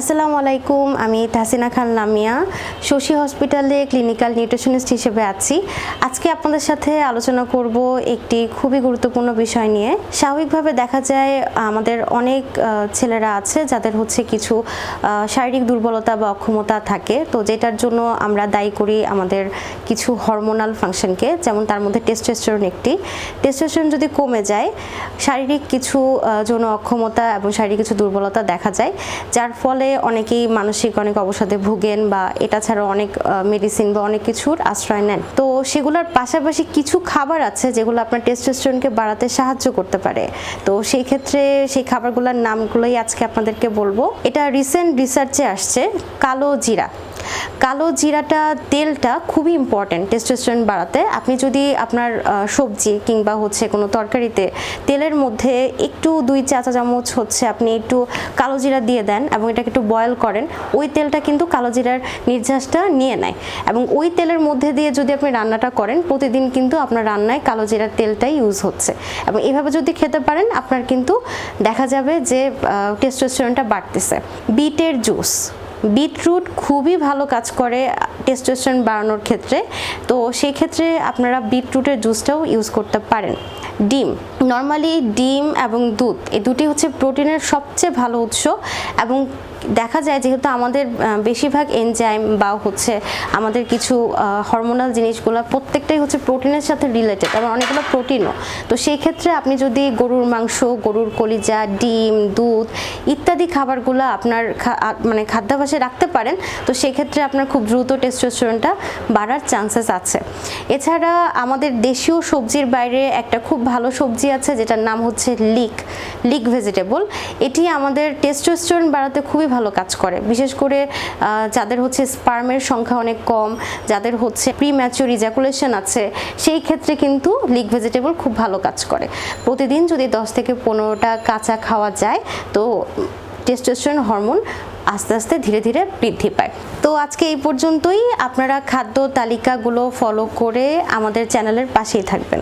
আসসালামু আলাইকুম, আমি তাহসিনা খান লামিয়া, শশী হসপিটালে ক্লিনিক্যাল নিউট্রিশনিস্ট হিসেবে আছি। আজকে আপনাদের সাথে আলোচনা করব একটি খুবই গুরুত্বপূর্ণ বিষয় নিয়ে। স্বাভাবিকভাবে দেখা যায়, আমাদের অনেক ছেলেরা আছে যাদের হচ্ছে কিছু শারীরিক দুর্বলতা বা অক্ষমতা থাকে। তো যেটার জন্য আমরা দায়ী করি আমাদের কিছু হরমোনাল ফাংশনকে, যেমন তার মধ্যে টেস্টোস্টেরন একটি। টেস্টোস্টেরন যদি কমে যায়, শারীরিক কিছু যৌন অক্ষমতা এবং শারীরিক কিছু দুর্বলতা দেখা যায়, যার ফলে অনেকেই মানসিক অনেক অবসাদে ভোগেন বা এটা ছাড়াও অনেক মেডিসিন বা অনেক কিছুর আশ্রয় নেন। তো সেগুলোর পাশাপাশি কিছু খাবার আছে যেগুলো আপনার টেস্টোস্টেরনকে বাড়াতে সাহায্য করতে পারে। তো সেই ক্ষেত্রে সেই খাবারগুলোর নামগুলোই আজকে আপনাদেরকে বলব। এটা রিসেন্ট রিসার্চে আসছে, কালো জিরা। কালো জিরাটা, তেলটা খুবই ইম্পর্ট্যান্ট টেস্টোস্টেরন বাড়াতে। আপনি যদি আপনার সবজি কিংবা হচ্ছে কোনো তরকারিতে তেলের মধ্যে একটু দুই চা চামচ হচ্ছে আপনি একটু কালো জিরা দিয়ে দেন এবং এটাকে একটু বয়েল করেন, ওই তেলটা কিন্তু কালো জিরার নির্যাসটা নিয়ে নেয়। এবং ওই তেলের মধ্যে দিয়ে যদি আপনি রান্নাটা করেন, প্রতিদিন কিন্তু আপনার রান্নায় কালো জিরার তেলটাই ইউজ হচ্ছে। এবং এভাবে যদি খেতে পারেন, আপনার কিন্তু দেখা যাবে যে টেস্টোস্টেরনটা বাড়তেছে। বিটের জুস বিটরুট খুবই ভালো কাজ করে টেস্টোস্টেরন বাড়ানোর ক্ষেত্রে। তো সেই ক্ষেত্রে আপনারা বিটরুটের জুসটাও ইউজ করতে পারেন। ডিম, নর্মালি ডিম এবং দুধ, এই দুটি হচ্ছে প্রোটিনের সবচেয়ে ভালো উৎস এবং দেখা যায় যেহেতু আমাদের বেশিরভাগ এনজাইম বা হচ্ছে আমাদের কিছু হরমোনাল জিনিসগুলো প্রত্যেকটাই হচ্ছে প্রোটিনের সাথে রিলেটেড এবং অনেকগুলো প্রোটিনও। তো সেই ক্ষেত্রে আপনি যদি গরুর মাংস, গরুর কলিজা, ডিম, দুধ ইত্যাদি খাবারগুলো আপনার মানে খাদ্যাভ্যাসে রাখতে পারেন। তো সেই ক্ষেত্রে আপনার খুব দ্রুত টেস্টোস্টেরনটা বাড়ার চান্সেস আছে। এছাড়া আমাদের দেশীয় সবজির বাইরে একটা খুব ভালো সবজি আছে, যেটার নাম হচ্ছে লিক লিক ভেজিটেবল। এটি আমাদের টেস্টোস্টেরন বাড়াতে খুবই ভালো কাজ করে। বিশেষ করে যাদের হচ্ছে স্পার্মের সংখ্যা অনেক কম, যাদের হচ্ছে প্রি ম্যাচিওর ইজাকুলেশন আছে, সেই ক্ষেত্রে কিন্তু লিক ভেজিটেবল খুব ভালো কাজ করে। প্রতিদিন যদি দশ থেকে পনেরোটা কাঁচা খাওয়া যায়, তো টেস্টোস্টেরন হরমোন আস্তে আস্তে ধীরে ধীরে বৃদ্ধি পায়। তো আজকে এই পর্যন্তই। আপনারা খাদ্য তালিকাগুলো ফলো করে আমাদের চ্যানেলের পাশেই থাকবেন।